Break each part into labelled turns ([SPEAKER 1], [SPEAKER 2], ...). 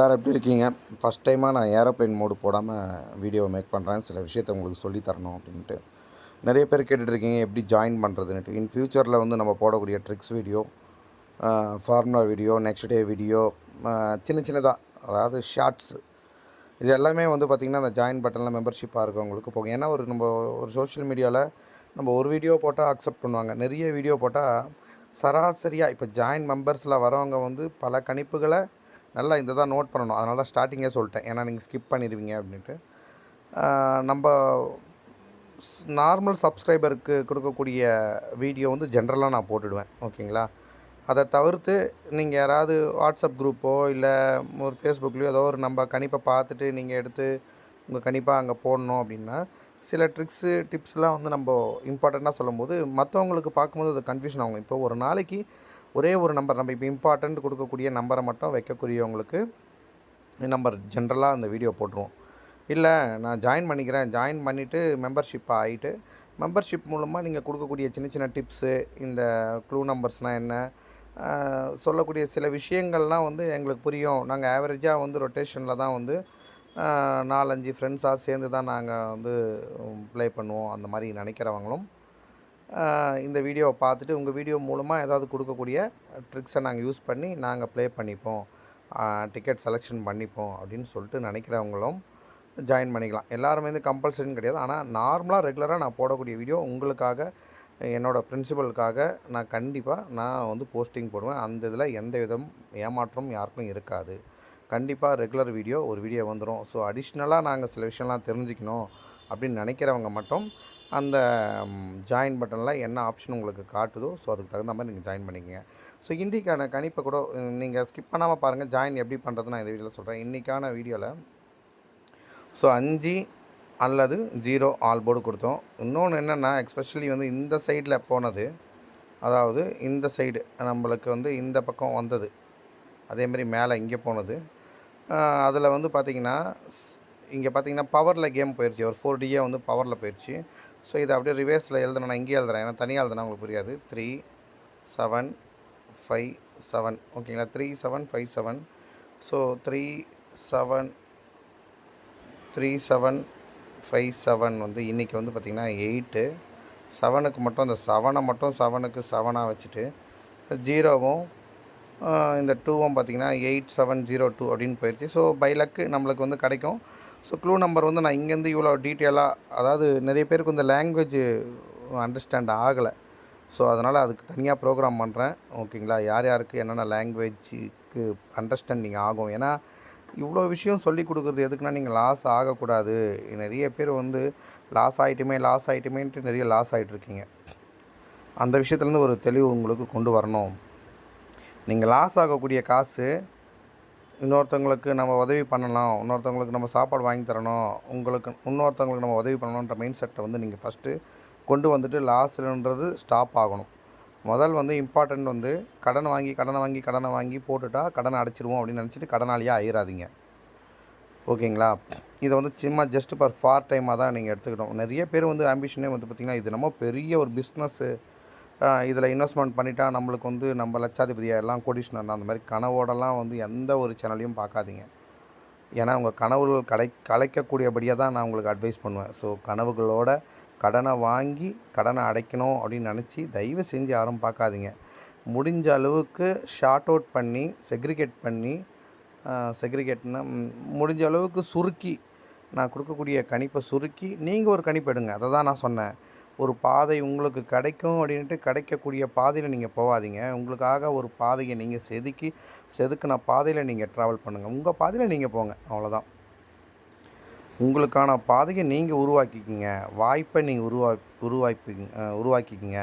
[SPEAKER 1] எல்லோரும் எப்படி இருக்கீங்க? ஃபஸ்ட் டைமாக நான் ஏரோப்ளேன் மோடு போடாமல் வீடியோ மேக் பண்ணுறேன் சில விஷயத்தை உங்களுக்கு சொல்லி தரணும் அப்படின்ட்டு நிறைய பேர் கேட்டுட்ருக்கீங்க எப்படி ஜாயின் பண்ணுறதுன்ட்டு இன் ஃப்யூச்சரில் வந்து நம்ம போடக்கூடிய tricks video formula video next day video சின்ன சின்னதாக அதாவது ஷார்ட்ஸு இது எல்லாமே வந்து பார்த்திங்கன்னா அந்த ஜாயின் பட்டனில் மெம்பர்ஷிப்பாக இருக்கவங்களுக்கு போகும். ஏன்னா ஒரு நம்ம ஒரு சோஷியல் மீடியாவில் நம்ம ஒரு வீடியோ போட்டால் அக்செப்ட் பண்ணுவாங்க. நிறைய வீடியோ போட்டால் சராசரியாக இப்போ ஜாயின் மெம்பர்ஸில் வரவங்க வந்து பல கணிப்புகளை நல்லா இந்த தான் நோட் பண்ணணும். அதனால தான் ஸ்டார்டிங்கே சொல்லிட்டேன். ஏன்னா நீங்கள் ஸ்கிப் பண்ணிடுவீங்க அப்படின்ட்டு. நம்ம நார்மல் சப்ஸ்கிரைபருக்கு கொடுக்கக்கூடிய வீடியோ வந்து ஜென்ரலாக நான் போட்டுடுவேன். ஓகேங்களா? அதை தவிர்த்து நீங்கள் யாராவது வாட்ஸ்அப் குரூப்போ இல்லை ஒரு ஃபேஸ்புக்லேயோ ஏதோ ஒரு நம்ம கணிப்பை பார்த்துட்டு நீங்கள் எடுத்து உங்கள் கணிப்பாக அங்கே போடணும் அப்படின்னா சில ட்ரிக்ஸு டிப்ஸ்லாம் வந்து நம்ம இம்பார்ட்டண்ட்டாக சொல்லும்போது மற்றவங்களுக்கு பார்க்கும்போது அது கன்ஃபியூஷன் ஆகும். இப்போ ஒரு நாளைக்கு ஒரே ஒரு நம்பர் நம்ம இப்போ இம்பார்ட்டண்ட் கொடுக்கக்கூடிய நம்பரை மட்டும் வைக்கக்கூடியவங்களுக்கு நம்பர் ஜென்ரலாக அந்த வீடியோ போட்டுருவோம். இல்லை நான் ஜாயின் பண்ணிக்கிறேன். ஜாயின் பண்ணிவிட்டு மெம்பர்ஷிப் ஆகிட்டு மெம்பர்ஷிப் மூலமாக நீங்கள் கொடுக்கக்கூடிய சின்ன சின்ன டிப்ஸு இந்த க்ளூ நம்பர்ஸ்னால் என்ன சொல்லக்கூடிய சில விஷயங்கள்லாம் வந்து எங்களுக்கு புரியும். நாங்கள் ஆவரேஜாக வந்து ரொட்டேஷனில் தான் வந்து நாலஞ்சு ஃப்ரெண்ட்ஸாக சேர்ந்து தான் நாங்கள் வந்து ப்ளே பண்ணுவோம். அந்த மாதிரி நினைக்கிறவங்களும் இந்த வீடியோவை பார்த்துட்டு உங்கள் வீடியோ மூலமாக ஏதாவது கொடுக்கக்கூடிய ட்ரிக்ஸை நாங்கள் யூஸ் பண்ணி நாங்கள் ப்ளே பண்ணிப்போம். டிக்கெட் செலெக்ஷன் பண்ணிப்போம் அப்படின்னு சொல்லிட்டு நினைக்கிறவங்களும் ஜாயின் பண்ணிக்கலாம். எல்லாருமே வந்து கம்பல்சரின்னு கிடையாது. ஆனால் நார்மலாக ரெகுலராக நான் போடக்கூடிய வீடியோ உங்களுக்காக என்னோடய பிரின்சிபலுக்காக நான் கண்டிப்பாக நான் வந்து போஸ்டிங் போடுவேன். அந்த இதில் எந்த விதம் ஏமாற்றம் யாருக்கும் இருக்காது. கண்டிப்பாக ரெகுலர் வீடியோ ஒரு வீடியோ வந்துடும் ஸோ அடிஷ்னலாக நாங்கள் சில விஷயம்லாம் தெரிஞ்சுக்கணும் அப்படின்னு நினைக்கிறவங்க மட்டும் அந்த ஜாயின் பட்டனில் என்ன ஆப்ஷன் உங்களுக்கு காட்டுதோ ஸோ அதுக்கு தகுந்த மாதிரி நீங்கள் ஜாயின் பண்ணிக்கங்க. ஸோ இன்றைக்கான கணிப்பை கூட நீங்கள் ஸ்கிப் பண்ணாமல் பாருங்கள் ஜாயின் எப்படி பண்ணுறது நான் இந்த வீடியோவில் சொல்கிறேன் இன்றைக்கான வீடியோவில் ஸோ அஞ்சு அல்லது ஜீரோ ஆல் போர்டு கொடுத்தோம். இன்னொன்று என்னென்னா எக்ஸ்பெஷலி வந்து இந்த சைடில் போனது அதாவது இந்த சைடு நம்மளுக்கு வந்து இந்த பக்கம் வந்தது அதேமாதிரி மேலே இங்கே போனது அதில் வந்து பார்த்திங்கன்னா இங்கே பார்த்தீங்கன்னா பவரில் கேம் போயிடுச்சு ஒரு ஃபோர் டியே வந்து பவரில் போயிடுச்சு ஸோ இதை அப்படியே ரிவேர்ஸில் எழுதணும் நான் இங்கேயே எழுதுறேன். ஏன்னா தனியாக எழுதுனா உங்களுக்கு புரியாது. த்ரீ செவன் ஃபைவ் செவன் ஓகேங்களா three seven five seven so three seven three seven five seven வந்து இன்றைக்கி வந்து பார்த்திங்கன்னா எயிட்டு செவனுக்கு மட்டும் அந்த செவனை மட்டும் செவனுக்கு செவனாக வச்சுட்டு ஜீரோவும் இந்த டூவும் பார்த்திங்கன்னா எயிட் செவன் ஜீரோ டூ அப்படின்னு போயிடுச்சு ஸோ பை லக்கு நம்மளுக்கு வந்து கிடைக்கும். ஸோ க்ளூ நம்பர் வந்து நான் இங்கேருந்து இவ்வளோ டீட்டெயிலாக அதாவது நிறைய பேருக்கு இந்த லாங்குவேஜ் அண்டர்ஸ்டாண்ட் ஆகலை. ஸோ அதனால் அதுக்கு தனியாக ப்ரோக்ராம் பண்ணுறேன் ஓகேங்களா யார் யாருக்கு என்னென்ன லாங்குவேஜுக்கு அண்டர்ஸ்டாண்டிங் ஆகும்? ஏன்னா இவ்வளோ விஷயம் சொல்லி கொடுக்குறது எதுக்குன்னா நீங்கள் லாஸ் ஆகக்கூடாது. நிறைய பேர் வந்து லாஸ் ஆகிட்டுமே லாஸ் ஆகிட்டுமேன்ட்டு நிறைய லாஸ் ஆகிட்ருக்கீங்க அந்த விஷயத்துலேருந்து ஒரு தெளிவு உங்களுக்கு கொண்டு வரணும். நீங்கள் லாஸ் ஆகக்கூடிய காசு இன்னொருத்தவங்களுக்கு நம்ம உதவி பண்ணலாம் இன்னொருத்தவங்களுக்கு நம்ம சாப்பாடு வாங்கி தரணும் உங்களுக்கு இன்னொருத்தவங்களுக்கு நம்ம உதவி பண்ணணுன்ற மைண்ட் செட்டை வந்து நீங்கள் ஃபஸ்ட்டு கொண்டு வந்துட்டு லாஸ்ன்றது ஸ்டாப் ஆகணும். முதல் வந்து இம்பார்ட்டண்ட் வந்து கடன் வாங்கி கடனை வாங்கி கடனை வாங்கி போட்டுட்டா கடனை அடைச்சிருவோம் அப்படின்னு நினச்சிட்டு கடனாளியாக ஆயிடாதீங்க ஓகேங்களா? இதை வந்து சும்மா ஜஸ்ட் ஃபார் ஃபார் டைமாக தான் நீங்கள் எடுத்துக்கிட்டோம் நிறைய பேர் வந்து ஆம்பிஷனே வந்து பார்த்திங்கன்னா இது நம்ம பெரிய ஒரு பிஸ்னஸ்ஸு இதில் இன்வெஸ்ட்மெண்ட் பண்ணிட்டா நம்மளுக்கு வந்து நம்ம லட்சாதிபதியாக எல்லாம் கோடீஸ்வரன் அந்த மாதிரி கனவோடலாம் வந்து எந்த ஒரு சேனலையும் பார்க்காதீங்க. ஏன்னா உங்கள் கனவுகள் கலை கலைக்கக்கூடியபடியாக தான் நான் உங்களுக்கு அட்வைஸ் பண்ணுவேன். ஸோ கனவுகளோட கடனை வாங்கி கடனை அடைக்கணும் அப்படின்னு நினச்சி தயவு செஞ்சு யாரும் பார்க்காதீங்க. முடிஞ்ச அளவுக்கு ஷார்ட் அவுட் பண்ணி செக்ரிகேட் பண்ணி செக்ரிகேட்னா முடிஞ்ச அளவுக்கு சுருக்கி நான் கொடுக்கக்கூடிய கணிப்பை சுருக்கி நீங்கள் ஒரு கணிப்பு எடுங்க. அதை தான் நான் சொன்னேன். ஒரு பாதை உங்களுக்கு கிடைக்கும் அப்படின்ட்டு கிடைக்கக்கூடிய பாதையில் நீங்கள் போகாதீங்க. உங்களுக்காக ஒரு பாதையை நீங்கள் செதுக்கி செதுக்கின பாதையில் நீங்கள் ட்ராவல் பண்ணுங்கள் உங்கள் பாதையில் நீங்கள் போங்க. அவ்வளோதான் உங்களுக்கான பாதையை நீங்கள் உருவாக்கிக்கிங்க. வாய்ப்பை நீங்கள் உருவா உருவாக்கி உருவாக்கிக்கிங்க.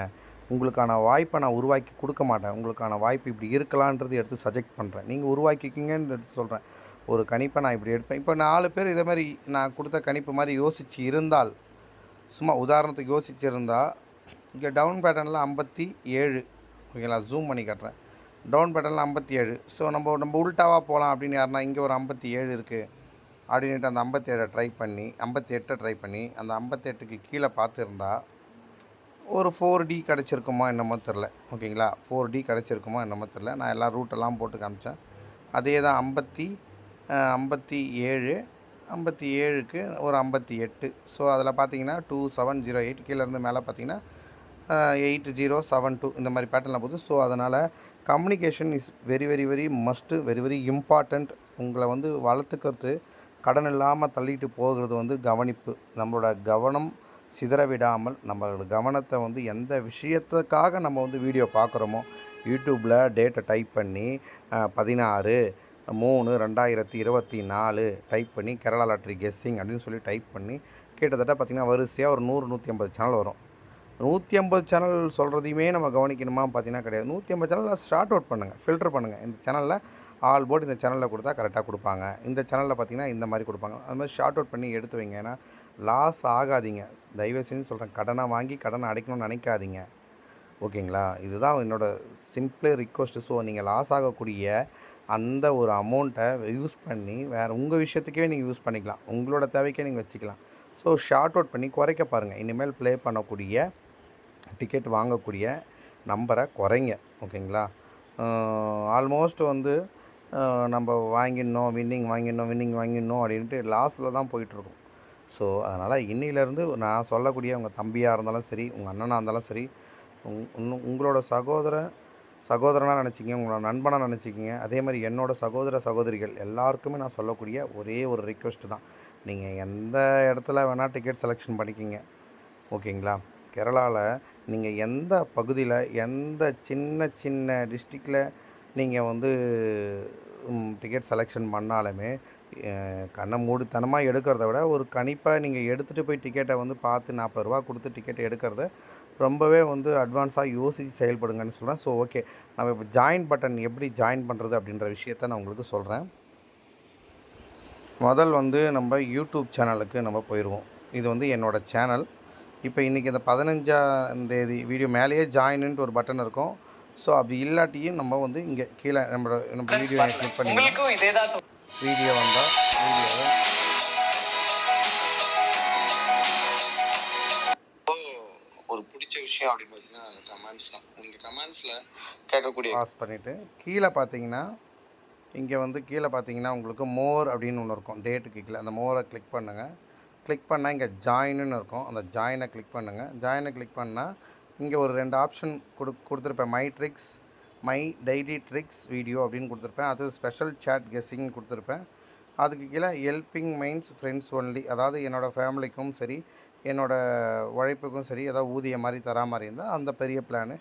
[SPEAKER 1] உங்களுக்கான வாய்ப்பை நான் உருவாக்கி கொடுக்க மாட்டேன். உங்களுக்கான வாய்ப்பு இப்படி இருக்கலான்றது எடுத்து சஜெக்ட் பண்ணுறேன் நீங்கள் உருவாக்கிக்கிங்கன்னு எடுத்து சொல்கிறேன் ஒரு கணிப்பை நான் இப்படி எடுப்பேன். இப்போ நாலு பேர் இதே மாதிரி நான் கொடுத்த கணிப்பு மாதிரி யோசித்து இருந்தால் சும்மா உதாரணத்துக்கு யோசிச்சிருந்தா இங்கே டவுன் பேட்டர்னில் ஐம்பத்தி ஏழு. ஓகேங்களா ஜூம் பண்ணி காட்டுறேன். டவுன் பேட்டர்னில் ஐம்பத்தி ஏழு. ஸோ நம்ம நம்ம உல்ட்டாவாக போகலாம் அப்படின்னு யாருன்னா இங்கே ஒரு ஐம்பத்தி ஏழு இருக்குது அப்படின்ட்டு அந்த ஐம்பத்தி ஏழை ட்ரை பண்ணி ஐம்பத்தி எட்டை ட்ரை பண்ணி அந்த ஐம்பத்தெட்டுக்கு கீழே பார்த்துருந்தா ஒரு ஃபோர் டி கிடச்சிருக்குமா என்னமோ தெரில ஓகேங்களா ஃபோர் டி கிடச்சிருக்குமா என்னமோ தெரில நான் எல்லா ரூட்டெல்லாம் போட்டு காமிச்சேன். அதே தான் ஐம்பத்தி ஐம்பத்தி ஏழு. ஐம்பத்தி ஏழுக்கு ஒரு ஐம்பத்தி எட்டு. ஸோ அதில் பார்த்தீங்கன்னா டூ செவன் ஜீரோ எயிட் கீழேருந்து மேலே பார்த்தீங்கன்னா எயிட் ஜீரோ செவன் டூ இந்த மாதிரி பேட்டர்னில் போகுது. ஸோ அதனால் communication is very very very must very very important உங்களை வந்து வளர்த்துக்கிறது கடன் இல்லாமல் தள்ளிட்டு போகிறது வந்து கவனிப்பு. நம்மளோட கவனம் சிதற விடாமல் நம்மளோட கவனத்தை வந்து எந்த விஷயத்துக்காக நம்ம வந்து வீடியோ பார்க்குறோமோ யூடியூப்பில் டேட்டை டைப் பண்ணி பதினாறு மூணு ரெண்டாயிரத்தி இருபத்தி நாலு டைப் பண்ணி கேரளா லாட்ரி கெஸ்ஸிங் அப்படின்னு சொல்லி டைப் பண்ணி கிட்டத்தட்ட பார்த்திங்கன்னா வரிசையாக ஒரு நூறு நூற்றி ஐம்பது சேனல் வரும். நூற்றி ஐம்பது சேனல் சொல்கிறதையுமே நம்ம கவனிக்கணுமா பார்த்தீங்கன்னா கிடையாது. நூற்றி ஐம்பது சேனலில் ஷார்ட் அவுட் பண்ணுங்கள் ஃபில்டர் பண்ணுங்கள் இந்த சேனலில் ஆல் போர்டு இந்த சேனலில் கொடுத்தா கரெக்டாக கொடுப்பாங்க. இந்த சேனலில் பார்த்தீங்கன்னா இந்த மாதிரி கொடுப்பாங்க. அது மாதிரி ஷார்ட் அவுட் பண்ணி எடுத்து வைங்க. ஏன்னா லாஸ் ஆகாதீங்க. தயவு செஞ்சு சொல்கிறேன் கடனை வாங்கி கடனை அடைக்கணும்னு நினைக்காதீங்க. ஓகேங்களா இதுதான் என்னோடய சிம்பிள் ரிக்வஸ்ட்டு ஸோ நீங்கள் லாஸ் ஆகக்கூடிய அந்த ஒரு அமௌண்ட்டை யூஸ் பண்ணி வேறு உங்கள் விஷயத்துக்கே நீங்கள் யூஸ் பண்ணிக்கலாம். உங்களோட தேவைக்கே நீங்கள் வச்சுக்கலாம். ஸோ ஷார்ட் அவுட் பண்ணி குறைக்க பாருங்கள் இனிமேல் ப்ளே பண்ணக்கூடிய டிக்கெட் வாங்கக்கூடிய நம்பரை குறைங்க. ஓகேங்களா? ஆல்மோஸ்ட் வந்து நம்ம வாங்கிடணும் வின்னிங் வாங்கிடணும் வின்னிங் வாங்கிடணும் அப்படின்ட்டு லாஸில் தான் போயிட்டுருக்கோம். ஸோ அதனால் இன்னிலேருந்து நான் சொல்லக்கூடிய உங்கள் தம்பியாக இருந்தாலும் சரி உங்கள் அண்ணனாக இருந்தாலும் சரி உங் உங்களோட சகோதரன் சகோதரனாக நினச்சிக்கிங்க உங்களோட நண்பனாக நினச்சிக்கிங்க. அதே மாதிரி என்னோடய சகோதர சகோதரிகள் எல்லாருக்குமே நான் சொல்லக்கூடிய ஒரே ஒரு ரிக்வெஸ்ட்டு தான். நீங்கள் எந்த இடத்துல வேணால் டிக்கெட் செலெக்ஷன் பண்ணிக்கிங்க. ஓகேங்களா? கேரளாவில் நீங்கள் எந்த பகுதியில் எந்த சின்ன சின்ன டிஸ்ட்ரிக்டில் நீங்கள் வந்து டிக்கெட் செலெக்ஷன் பண்ணாலுமே கண்ணை மூடித்தனமாக எடுக்கிறத விட ஒரு கணிப்பாக நீங்கள் எடுத்துகிட்டு போய் டிக்கெட்டை வந்து பார்த்து நாற்பது ரூபா கொடுத்து டிக்கெட் எடுக்கிறத ரொம்பவே வந்து அட்வான்ஸாக யோசித்து செயல்படுங்கன்னு சொல்கிறேன் ஸோ ஓகே நம்ம இப்போ ஜாயின் பட்டன் எப்படி ஜாயின் பண்ணுறது அப்படின்ற விஷயத்த நான் உங்களுக்கு சொல்கிறேன் முதல் வந்து நம்ம யூடியூப் சேனலுக்கு நம்ம போயிடுவோம் இது வந்து என்னோடய சேனல் இப்போ இன்றைக்கி இந்த பதினஞ்சாம் தேதி வீடியோ மேலேயே ஜாயின்ட்டு ஒரு பட்டன் இருக்கும். ஸோ அப்படி இல்லாட்டியும் நம்ம வந்து இங்கே கீழே நம்ம நம்ம வீடியோ கிளிக் பண்ணி வீடியோ வந்தால் வீடியோவை விஷயம் அப்படின்னு பார்த்தீங்கன்னா அந்த கமெண்ட்ஸ் தான். நீங்கள் கமெண்ட்ஸில் கேட்கக்கூடிய பாஸ் பண்ணிவிட்டு கீழே பார்த்தீங்கன்னா இங்கே வந்து கீழே பார்த்தீங்கன்னா உங்களுக்கு மோர் அப்படின்னு ஒன்று இருக்கும். டேட்டுக்கு கீழே. அந்த மோரை கிளிக் பண்ணுங்கள் கிளிக் பண்ணால் இங்கே ஜாயின்னு இருக்கும். அந்த ஜாயினை கிளிக் பண்ணுங்கள் ஜாயினை கிளிக் பண்ணால் இங்கே ஒரு ரெண்டு ஆப்ஷன் கொடு கொடுத்துருப்பேன். My tricks my daily tricks video அப்படின்னு கொடுத்துருப்பேன். அது ஸ்பெஷல் சேட் கெஸ்ஸிங் கொடுத்துருப்பேன். அதுக்கு கீழே ஹெல்பிங் மைண்ட்ஸ் ஃப்ரெண்ட்ஸ் ஒன்லி அதாவது என்னோடய ஃபேமிலிக்கும் சரி என்னோடய உழைப்புக்கும் சரி ஏதாவது ஊதியம் மாதிரி தரா மாதிரி இருந்தால் அந்த பெரிய பிளானு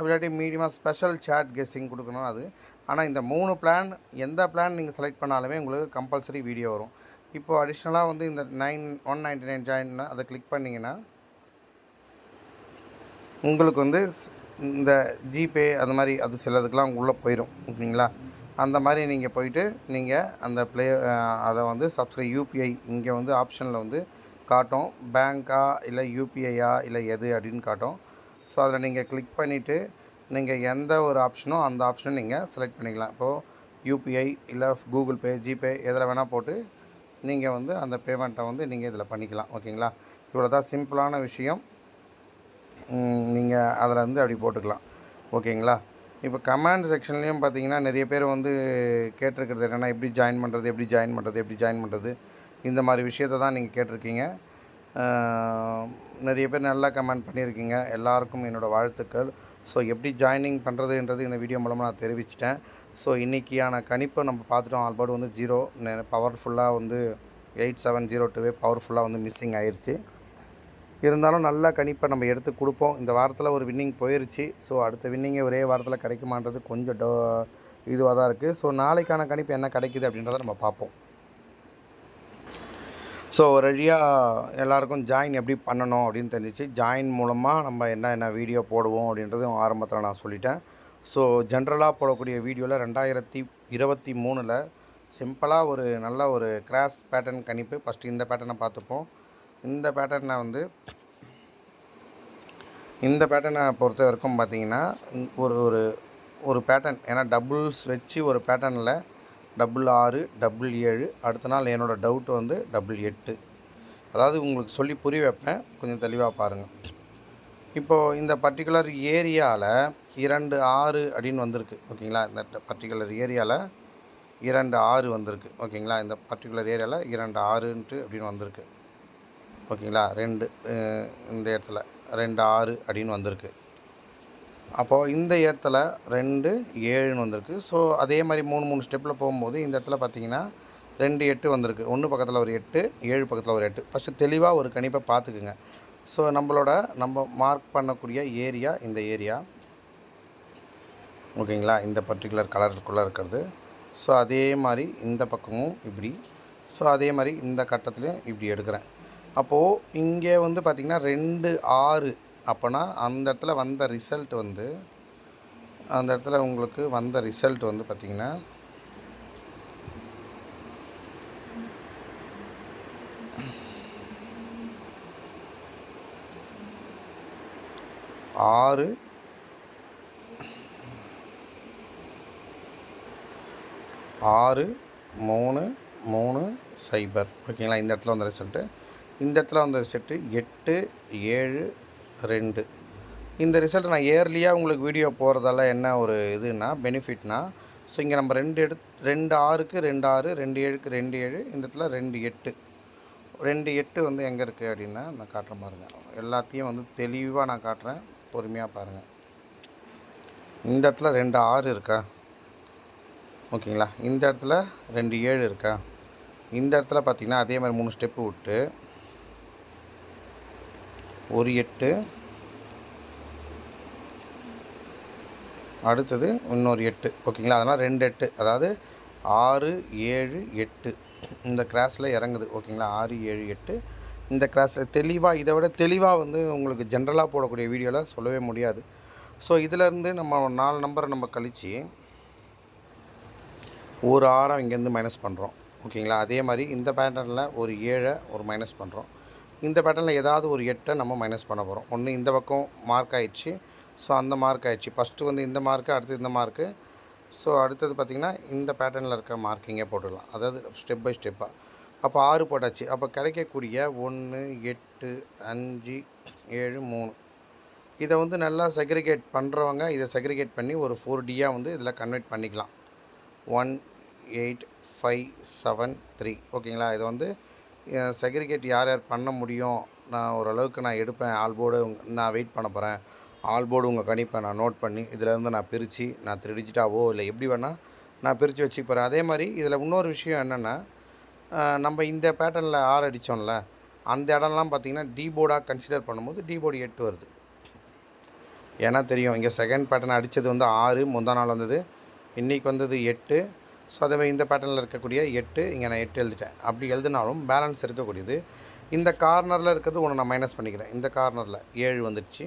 [SPEAKER 1] இல்லாட்டி மீடியமாக ஸ்பெஷல் சேட் கெஸ்ஸிங் கொடுக்கணும் அது. ஆனால் இந்த மூணு பிளான் எந்த பிளான் நீங்கள் செலக்ட் பண்ணாலுமே உங்களுக்கு கம்பல்சரி வீடியோ வரும். இப்போது அடிஷ்னலாக வந்து இந்த nine one ninety nine join அதை கிளிக் பண்ணிங்கன்னா உங்களுக்கு வந்து இந்த ஜிபே அது மாதிரி அது சிலதுக்கெலாம் உள்ளே போயிடும் ஓகேங்களா? அந்த மாதிரி நீங்கள் போயிட்டு நீங்கள் அந்த ப்ளே அதை வந்து சப்ஸ்கிரைப் யூபிஐ இங்கே வந்து ஆப்ஷனில் வந்து காட்டும். பேங்க்கா இல்லை யூபிஐயா இல்லை எது அப்படின்னு காட்டும். ஸோ அதில் நீங்கள் கிளிக் பண்ணிவிட்டு நீங்கள் எந்த ஒரு ஆப்ஷனோ அந்த ஆப்ஷனை நீங்கள் செலக்ட் பண்ணிக்கலாம். இப்போது யூபிஐ இல்லை கூகுள் பே ஜிபே எதில் வேணால் போட்டு நீங்கள் வந்து அந்த பேமெண்ட்டை வந்து நீங்கள் இதில் பண்ணிக்கலாம். ஓகேங்களா இவ்வளோ தான் சிம்பிளான விஷயம். நீங்கள் அதில் வந்து அப்படி போட்டுக்கலாம். ஓகேங்களா இப்போ கமெண்ட் செக்ஷன்லேயும் பார்த்தீங்கன்னா நிறைய பேர் வந்து கேட்டிருக்கிறது என்னென்னா எப்படி ஜாயின் பண்ணுறது எப்படி ஜாயின் பண்ணுறது எப்படி ஜாயின் பண்ணுறது இந்த மாதிரி விஷயத்தை தான் நீங்கள் கேட்டிருக்கீங்க. நிறைய பேர் நல்லா கமெண்ட் பண்ணியிருக்கீங்க. எல்லாருக்கும் என்னோடய வாழ்த்துக்கள். ஸோ எப்படி ஜாயினிங் பண்ணுறதுன்றது இந்த வீடியோ மூலமாக நான் தெரிவிச்சிட்டேன். ஸோ இன்றைக்கியான கணிப்பை நம்ம பார்த்துட்டோம். ஆல்பர்ட் வந்து ஜீரோ பவர்ஃபுல்லாக வந்து எயிட் செவன் ஜீரோ டூவே பவர்ஃபுல்லாக வந்து மிஸ்ஸிங் ஆயிடுச்சு இருந்தாலும் நல்ல கணிப்பை நம்ம எடுத்து கொடுப்போம். இந்த வாரத்தில் ஒரு வின்னிங் போயிடுச்சு ஸோ அடுத்த வின்னிங்கே ஒரே வாரத்தில் கிடைக்குமான்றது கொஞ்சம் டோ இதுவாக தான் இருக்குது ஸோ நாளைக்கான கணிப்பு என்ன கிடைக்குது அப்படின்றத நம்ம பார்ப்போம். ஸோ ஒரு வழியாக எல்லாருக்கும் ஜாயின் எப்படி பண்ணணும் அப்படின்னு தெரிஞ்சிச்சு. ஜாயின் மூலமாக நம்ம என்ன என்ன வீடியோ போடுவோம் அப்படின்றதும் ஆரம்பத்தில் நான் சொல்லிட்டேன். ஸோ ஜென்ரலாக போடக்கூடிய வீடியோவில் ரெண்டாயிரத்தி இருபத்தி மூணில் சிம்பிளாக ஒரு நல்ல ஒரு கிராஸ் பேட்டர்ன் கணிப்பு. ஃபஸ்ட்டு இந்த பேட்டர்னை பார்த்துப்போம். இந்த பேட்டர்னை வந்து இந்த பேட்டர்னை பொறுத்த வரைக்கும் பார்த்தீங்கன்னா ஒரு ஒரு ஒரு பேட்டர்ன் ஏன்னா டபுள்ஸ் வச்சு ஒரு பேட்டர்னில் டபுள் ஆறு டபுள் ஏழு. அடுத்த நாள் என்னோடய டவுட் வந்து டபுள் எட்டு. அதாவது உங்களுக்கு சொல்லி புரிய வைப்பேன். கொஞ்சம் தெளிவாக பாருங்கள் இப்போது இந்த பர்டிகுலர் ஏரியாவில் இரண்டு ஆறு அப்படின்னு வந்திருக்கு. ஓகேங்களா? இந்த பர்டிகுலர் ஏரியாவில் இரண்டு ஆறு வந்திருக்கு. ஓகேங்களா? இந்த பர்டிகுலர் ஏரியாவில் இரண்டு ஆறுன்ட்டு அப்படின்னு வந்திருக்கு. ஓகேங்களா? ரெண்டு இந்த இடத்துல. ரெண்டு ஆறு அப்படின்னு வந்திருக்கு. அப்போது இந்த இடத்துல ரெண்டு ஏழுன்னு வந்திருக்கு. ஸோ அதே மாதிரி மூணு மூணு ஸ்டெப்பில் போகும்போது இந்த இடத்துல பார்த்தீங்கன்னா ரெண்டு எட்டு வந்திருக்கு. ஒன்று பக்கத்தில் ஒரு எட்டு ஏழு பக்கத்தில் ஒரு எட்டு. ஃபஸ்ட்டு தெளிவாக ஒரு கணிப்பை பார்த்துக்குங்க. ஸோ நம்மளோட நம்ம மார்க் பண்ணக்கூடிய ஏரியா இந்த ஏரியா ஓகேங்களா? இந்த பர்டிகுலர் கலருக்குள்ளே இருக்கிறது. ஸோ அதே மாதிரி இந்த பக்கமும் இப்படி. ஸோ அதே மாதிரி இந்த கட்டத்துலையும் இப்படி எடுக்கிறேன். அப்போது இங்கே வந்து பார்த்திங்கன்னா ரெண்டு ஆறு அப்போனா அந்த இடத்துல வந்த ரிசல்ட் வந்து அந்த இடத்துல உங்களுக்கு வந்த ரிசல்ட் வந்து பார்த்திங்கன்னா ஆறு ஆறு மூணு மூணு சைபர். ஓகேங்களா? இந்த இடத்துல வந்த ரிசல்ட்டு இந்த இடத்துல வந்த ரிசல்ட்டு எட்டு ஏழு ரெண்டு. இந்த ரிசல்ட் நான் இயர்லியாக உங்களுக்கு வீடியோ போகிறதால என்ன ஒரு இதுனா பெனிஃபிட்னா ஸோ இங்கே நம்ம ரெண்டு எடு ரெண்டு ஆறுக்கு ரெண்டு ஆறு ரெண்டு ஏழுக்கு ரெண்டு ஏழு இந்த இடத்துல ரெண்டு எட்டு. ரெண்டு எட்டு வந்து எங்கே இருக்குது அப்படின்னா நான் காட்டுற பாருங்கள் எல்லாத்தையும் வந்து தெளிவாக நான் காட்டுறேன். பொறுமையாக பாருங்கள் இந்த இடத்துல ரெண்டு ஆறு இருக்கா? ஓகேங்களா? இந்த இடத்துல ரெண்டு ஏழு இருக்கா? இந்த இடத்துல பார்த்திங்கன்னா அதே மாதிரி மூணு ஸ்டெப்பு விட்டு ஒரு எட்டு. அடுத்தது இன்னொரு எட்டு. ஓகேங்களா? அதனால் ரெண்டு எட்டு. அதாவது ஆறு ஏழு எட்டு. இந்த கிராஸில் இறங்குது. ஓகேங்களா? ஆறு ஏழு எட்டு. இந்த கிராஸ் தெளிவாக இதை விட தெளிவாக வந்து உங்களுக்கு ஜென்ரலாக போடக்கூடிய வீடியோவில் சொல்லவே முடியாது. ஸோ இதிலேருந்து நம்ம நாலு நம்பரை நம்ம கழித்து ஒரு ஆறாக இங்கேருந்து மைனஸ் பண்ணுறோம் ஓகேங்களா? அதே மாதிரி இந்த பேட்டர்னில் ஒரு ஏழை ஒரு மைனஸ் பண்ணுறோம் இந்த பேட்டர்னில் ஏதாவது ஒரு எட்டை நம்ம மைனஸ் பண்ண போகிறோம் ஒன்று இந்த பக்கம் மார்க் ஆயிடுச்சு. ஸோ அந்த மார்க் ஆயிடுச்சு. ஃபஸ்ட்டு வந்து இந்த மார்க்கு அடுத்து இந்த மார்க்கு ஸோ அடுத்தது பார்த்திங்கன்னா இந்த பேட்டர்னில் இருக்க மார்க்கிங்கே போட்டுடலாம். அதாவது ஸ்டெப் பை ஸ்டெப்பாக அப்போ ஆறு போட்டாச்சு. அப்போ கிடைக்கக்கூடிய ஒன்று எட்டு அஞ்சு ஏழு மூணு. இதை வந்து நல்லா செக்ரிகேட் பண்ணுறவங்க இதை செக்ரிகேட் பண்ணி ஒரு ஃபோர் டியாக வந்து இதில் கன்வெர்ட் பண்ணிக்கலாம். One eight five seven three ஓகேங்களா இதை வந்து செக்ரிகேட் யார் யார் பண்ண முடியும்? நான் ஓரளவுக்கு நான் எடுப்பேன். ஆல் போர்டு நான் வெயிட் பண்ண போகிறேன் ஆல் போர்டு உங்கள் கணிப்பை நான் நோட் பண்ணி இதிலேருந்து நான் பிரித்து நான் த்ரீ டிஜிட்டாவோ இல்லை எப்படி வேணால் நான் பிரித்து வச்சுக்கிறேன் அதே மாதிரி இதில் இன்னொரு விஷயம் என்னென்னா நம்ம இந்த பேட்டர்னில் ஆறு அடித்தோம்ல அந்த இடம்லாம் பார்த்திங்கன்னா டி போர்டாக கன்சிடர் பண்ணும்போது டி போர்டு எட்டு வருது. ஏன்னா தெரியும் இங்கே செகண்ட் பேட்டர்ன் அடித்தது வந்து ஆறு முந்தா நாள் வந்தது இன்றைக்கி வந்தது எட்டு ஸோ அதே மாதிரி இந்த பேட்டர்னில் இருக்கக்கூடிய எட்டு இங்கே நான் எட்டு எழுதிட்டேன். அப்படி எழுதினாலும் பேலன்ஸ் இருக்கக்கூடியது. இந்த கார்னரில் இருக்கிறது ஒன்று நான் மைனஸ் பண்ணிக்கிறேன். இந்த கார்னரில் ஏழு வந்துடுச்சு.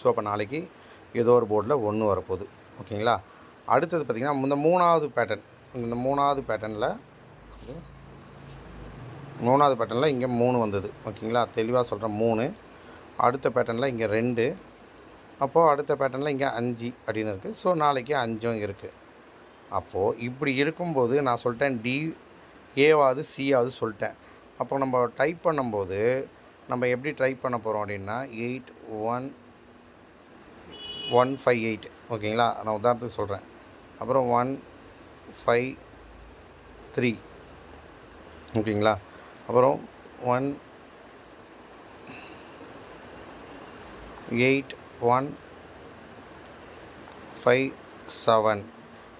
[SPEAKER 1] ஸோ அப்போ நாளைக்கு ஏதோ ஒரு போர்டில் ஒன்று வரப்போகுது. ஓகேங்களா அடுத்தது பார்த்திங்கன்னா இந்த மூணாவது பேட்டர்ன் இந்த மூணாவது பேட்டர்னில் மூணாவது பேட்டர்னில் இங்கே மூணு வந்தது. ஓகேங்களா தெளிவாக சொல்கிறேன் மூணு. அடுத்த பேட்டர்னில் இங்கே ரெண்டு. அப்போது அடுத்த பேட்டர்னில் இங்கே அஞ்சு அப்படின்னு இருக்குது ஸோ நாளைக்கு அஞ்சும் இருக்குது அப்போது இப்படி இருக்கும்போது நான் சொல்லிட்டேன் டி ஏவாவது சியாவது சொல்லிட்டேன். அப்போ நம்ம டைப் பண்ணும்போது நம்ம எப்படி டைப் பண்ண போகிறோம் அப்படின்னா eight one one five eight ஓகேங்களா? நான் உதாரணத்துக்கு சொல்கிறேன் அப்புறம் ஒன் ஃபைவ் த்ரீ ஓகேங்களா? அப்புறம் one eight one five seven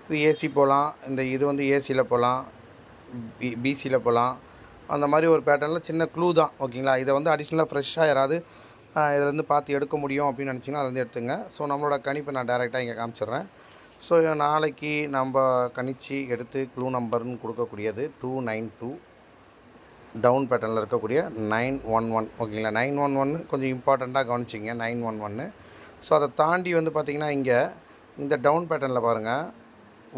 [SPEAKER 1] இது ஏசி போகலாம். இந்த இது வந்து ஏசியில் போகலாம். பி பிசியில் போகலாம். அந்த மாதிரி ஒரு பேட்டர்னில் சின்ன க்ளூ தான் ஓகேங்களா இதை வந்து அடிஷ்னலாக ஃப்ரெஷ்ஷாக யாராவது இதிலேருந்து பார்த்து எடுக்க முடியும் அப்படின்னு நினச்சிங்கன்னா அதுலேருந்து எடுத்துங்க. ஸோ நம்மளோட கணிப்பை நான் டேரெக்டாக இங்கே காமிச்சிடுறேன். ஸோ நாளைக்கு நம்ம கணிச்சு எடுத்து க்ளூ நம்பர்னு கொடுக்கக்கூடியது டூ நைன் டூ டவுன் பேட்டர்னில் இருக்கக்கூடிய நைன் ஒன் ஒன் ஓகேங்களா நைன் ஒன் ஒன்று கொஞ்சம் இம்பார்ட்டண்ட்டாக கவனிச்சிங்க நைன் ஒன் ஒன்று ஸோ அதை தாண்டி வந்து பார்த்திங்கன்னா இங்கே இந்த டவுன் பேட்டர்னில் பாருங்கள்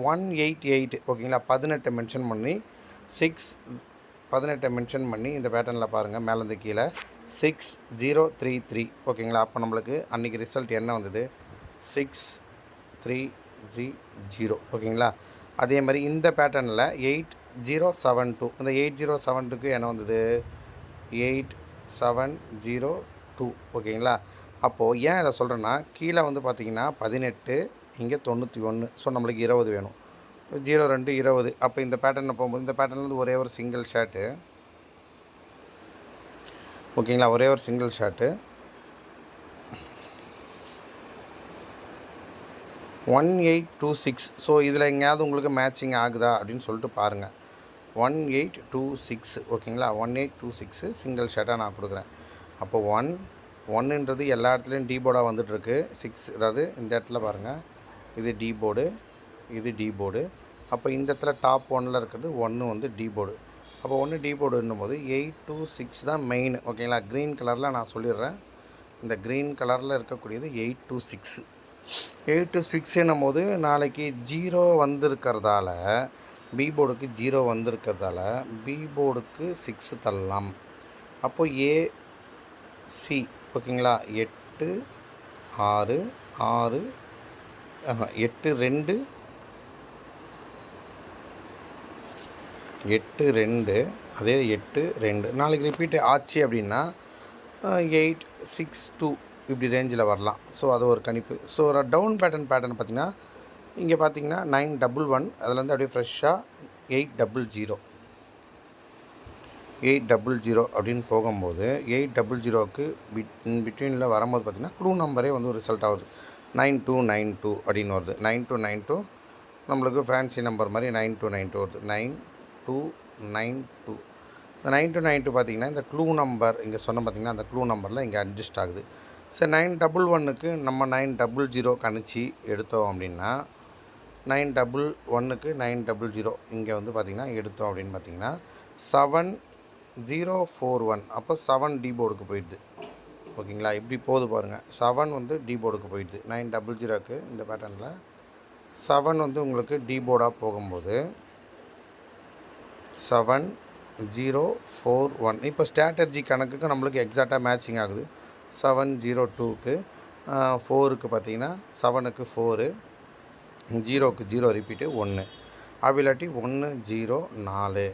[SPEAKER 1] ஒன் எயிட் எயிட் ஓகேங்களா பதினெட்டை மென்ஷன் பண்ணி சிக்ஸ் பதினெட்டை மென்ஷன் பண்ணி இந்த பேட்டர்னில் பாருங்கள் மேலேருந்து கீழே சிக்ஸ் ஜீரோ த்ரீ த்ரீ ஓகேங்களா அப்போ நம்மளுக்கு அன்றைக்கி ரிசல்ட் என்ன வந்தது? சிக்ஸ் த்ரீ ஜி ஜீரோ ஓகேங்களா அதே மாதிரி இந்த பேட்டர்னில் எயிட் ஜீரோ செவன் டூ இந்த எயிட் ஜீரோ செவன் டூக்கு என்ன வந்தது? எயிட் செவன் ஜீரோ டூ ஓகேங்களா அப்போது ஏன் இதை சொல்கிறேன்னா கீழே வந்து பார்த்தீங்கன்னா பதினெட்டு இங்கே தொண்ணூற்றி ஒன்று. ஸோ நம்மளுக்கு இருபது வேணும். ஜீரோ ரெண்டு இருபது. அப்போ இந்த பேட்டர்னில் போகும்போது இந்த பேட்டர்ன்லேருந்து ஒரே ஒரு சிங்கிள் ஷர்ட்டு ஓகேங்களா? ஒரே ஒரு single shirt one eight two six so இதில் எங்கேயாவது உங்களுக்கு மேட்சிங் ஆகுதா அப்படின்னு சொல்லிட்டு பாருங்கள் ஒன் எயிட் டூ சிக்ஸ் ஓகேங்களா? One eight two six single ஷர்ட்டாக நான் கொடுக்குறேன். அப்போ ஒன் ஒன்றுன்றது எல்லா இடத்துலையும் டீபோர்டாக வந்துட்டுருக்கு. சிக்ஸ் அதாவது இந்த இடத்துல பாருங்கள் இது டி போர்டு இது டி போர்டு அப்போ இந்த இடத்துல டாப் ஒன்னில் இருக்கிறது ஒன்று வந்து டி போர்டு அப்போ ஒன்று டி போர்டுன்னும் போது எயிட் டூ சிக்ஸ் தான் மெயின் ஓகேங்களா க்ரீன் கலரில் நான் சொல்லிடுறேன். இந்த க்ரீன் கலரில் இருக்கக்கூடியது eight two six eight two six என்னும் போது நாளைக்கு ஜீரோ வந்திருக்கிறதால பி போர்டுக்கு ஜீரோ வந்திருக்கிறதால பி போர்டுக்கு சிக்ஸு தள்ளலாம் அப்போது ஏ சி ஓகேங்களா எட்டு ஆறு ஆறு ஆமாம் எட்டு ரெண்டு. எட்டு ரெண்டு. அதே எட்டு ரெண்டு. நாளைக்கு ரிப்பீட் ஆச்சு அப்படின்னா எயிட் சிக்ஸ் டூ இப்படி ரேஞ்சில் வரலாம். ஸோ அது ஒரு கணிப்பு. ஸோ ஒரு டவுன் பேட்டர்ன் பேட்டர்ன் பார்த்திங்கன்னா இங்கே பார்த்தீங்கன்னா நைன் டபுள் ஒன் அதுலேருந்து அப்படியே ஃப்ரெஷ்ஷாக eight double zero eight double zero அப்படின்னு போகும்போது எயிட் டபுள் ஜீரோவுக்கு பிட் பிட்வீனில் வரும்போது பார்த்திங்கன்னா க்ளூ நம்பரே வந்து ஒரு ரிசல்ட் ஆகுது. நைன் டூ நைன் டூ அப்படின்னு வருது. நைன் டூ நைன் டூ நம்மளுக்கு ஃபேன்சி நம்பர் மாதிரி நைன் டூ நைன் டூ வருது. Nine two nine two. இந்த நைன் டூ நைன் டூ பார்த்தீங்கன்னா இந்த க்ளூ நம்பர் இங்கே சொன்ன பார்த்தீங்கன்னா அந்த க்ளூ நம்பரில் இங்கே அட்ஜஸ்ட் ஆகுது. சரி நைன் டபுள் ஒன்னுக்கு நம்ம நைன் டபுள் ஜீரோ கணிச்சு எடுத்தோம் அப்படின்னா நைன் டபுள் ஒன்னுக்கு நைன் டபுள் ஜீரோ இங்கே வந்து பார்த்திங்கன்னா எடுத்தோம் அப்படின்னு பார்த்தீங்கன்னா செவன் ஜீரோ ஃபோர் ஒன் அப்போ செவன் டி போர்டுக்கு போயிடுது. ஓகேங்களா? இப்படி போகுது பாருங்கள் செவன் வந்து டி போர்டுக்கு போயிடுது. நைன் டபுள் ஜீரோக்கு இந்த பேட்டர்னில் செவன் வந்து உங்களுக்கு டி போர்டாக போகும்போது செவன் ஜீரோ ஃபோர் ஒன் இப்போ ஸ்ட்ராட்டஜி கணக்குக்கு நம்மளுக்கு எக்ஸாக்டாக மேட்சிங் ஆகுது. செவன் ஜீரோ டூக்கு ஃபோருக்கு பார்த்தீங்கன்னா செவனுக்கு ஃபோரு ஜீரோக்கு ஜீரோ ரிப்பீட்டு ஒன்று அப்படி இல்லாட்டி ஒன்று ஜீரோ நாலு.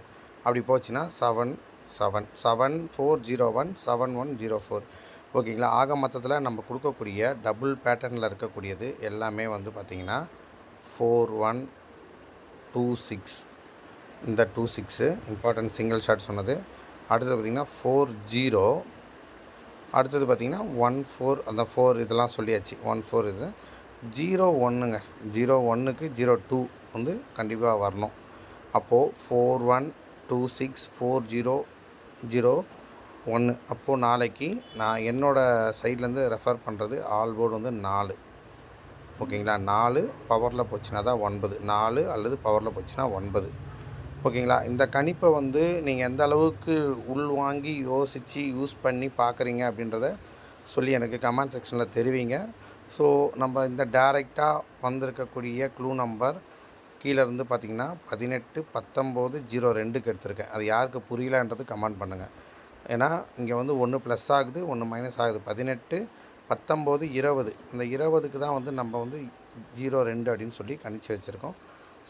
[SPEAKER 1] அப்படி போச்சுன்னா seven seven seven four zero one seven one zero four ஓகேங்களா? ஆக மொத்தத்தில் நம்ம கொடுக்கக்கூடிய டபுள் பேட்டர்னில் இருக்கக்கூடியது எல்லாமே வந்து பார்த்திங்கன்னா ஃபோர் ஒன் டூ சிக்ஸ் இந்த two six important single shot சொன்னது. அடுத்தது பார்த்திங்கன்னா ஃபோர் ஜீரோ அடுத்தது பார்த்திங்கன்னா ஒன் ஃபோர் அந்த ஃபோர் இதெல்லாம் சொல்லியாச்சு. ஒன் ஃபோர் இது. ஜீரோ ஒன்றுங்க ஜீரோ ஒன்றுக்கு ஜீரோ டூ வந்து கண்டிப்பாக வரணும். அப்போது four one two six four zero zero ஒன்று. அப்போது நாளைக்கு நான் என்னோடய சைட்லேருந்து ரெஃபர் பண்ணுறது ஆல் போர்டு வந்து நாலு. ஓகேங்களா? நாலு பவரில் போச்சுன்னா தான் ஒன்பது. நாலு அல்லது பவரில் போச்சுன்னா ஒன்பது. ஓகேங்களா? இந்த கணிப்பை வந்து நீங்கள் எந்த அளவுக்கு உள்வாங்கி யோசித்து யூஸ் பண்ணி பார்க்குறீங்க அப்படின்றத சொல்லி எனக்கு கமெண்ட் செக்ஷனில் தெரிவிங்க. ஸோ நம்ம இந்த டேரெக்டாக வந்திருக்கக்கூடிய க்ளூ நம்பர் கீழே இருந்து பார்த்தீங்கன்னா பதினெட்டு பத்தொம்போது ஜீரோ ரெண்டுக்கு எடுத்திருக்கேன். அது யாருக்கு புரியலன்றது கமெண்ட் பண்ணுங்கள் ஏன்னா இங்கே வந்து ஒன்று ப்ளஸ் ஆகுது ஒன்று மைனஸ் ஆகுது. பதினெட்டு பத்தொம்போது இருபது. இந்த இருபதுக்கு தான் வந்து நம்ம வந்து ஜீரோ ரெண்டு அப்படின்னு சொல்லி கணிச்சு வச்சுருக்கோம்.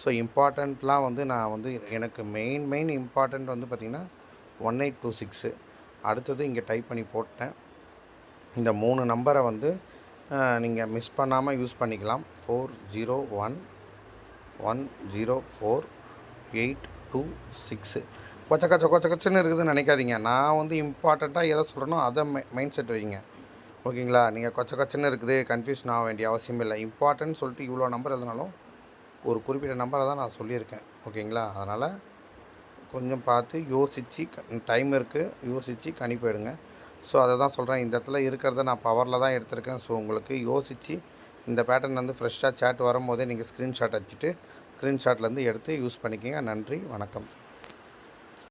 [SPEAKER 1] ஸோ இம்பார்ட்டண்ட்லாம் வந்து நான் வந்து எனக்கு மெயின் மெயின் இம்பார்ட்டண்ட் வந்து பார்த்திங்கன்னா ஒன் எயிட் டூ சிக்ஸு அடுத்தது இங்கே டைப் பண்ணி போட்டேன். இந்த மூணு நம்பரை வந்து நீங்கள் மிஸ் பண்ணாமல் யூஸ் பண்ணிக்கலாம். Four zero one one zero four eight two six கொச்ச கச்ச கொச்ச கச்சன்னு இருக்குதுன்னு நினைக்காதீங்க. நான் வந்து இம்பார்ட்டண்ட்டாக எதை சொல்கிறேனோ அதை மை மைண்ட் செட் வைங்க. ஓகேங்களா? நீங்கள் கொச்ச கச்சன்னு இருக்குது கன்ஃபியூஷன் ஆக வேண்டிய அவசியம் இல்லை. இம்பார்ட்டன்ட் சொல்லிட்டு இவ்வளோ நம்பர் எதுனாலும் ஒரு குறிப்பிட்ட நம்பரை தான் நான் சொல்லியிருக்கேன். ஓகேங்களா? அதனால் கொஞ்சம் பார்த்து யோசித்து டைம் இருக்குது யோசித்து கணிப்பிடுங்க ஸோ அதை தான் சொல்கிறேன் இந்த இடத்துல இருக்கிறத நான் பவரில் தான் எடுத்திருக்கேன். ஸோ உங்களுக்கு யோசித்து இந்த பேட்டர்ன் வந்து ஃப்ரெஷ்ஷாக சேட் வரும்போதே நீங்கள் ஸ்க்ரீன்ஷாட் வச்சுட்டு ஸ்க்ரீன்ஷாட்லேருந்து எடுத்து யூஸ் பண்ணிக்கோங்க. நன்றி. வணக்கம்.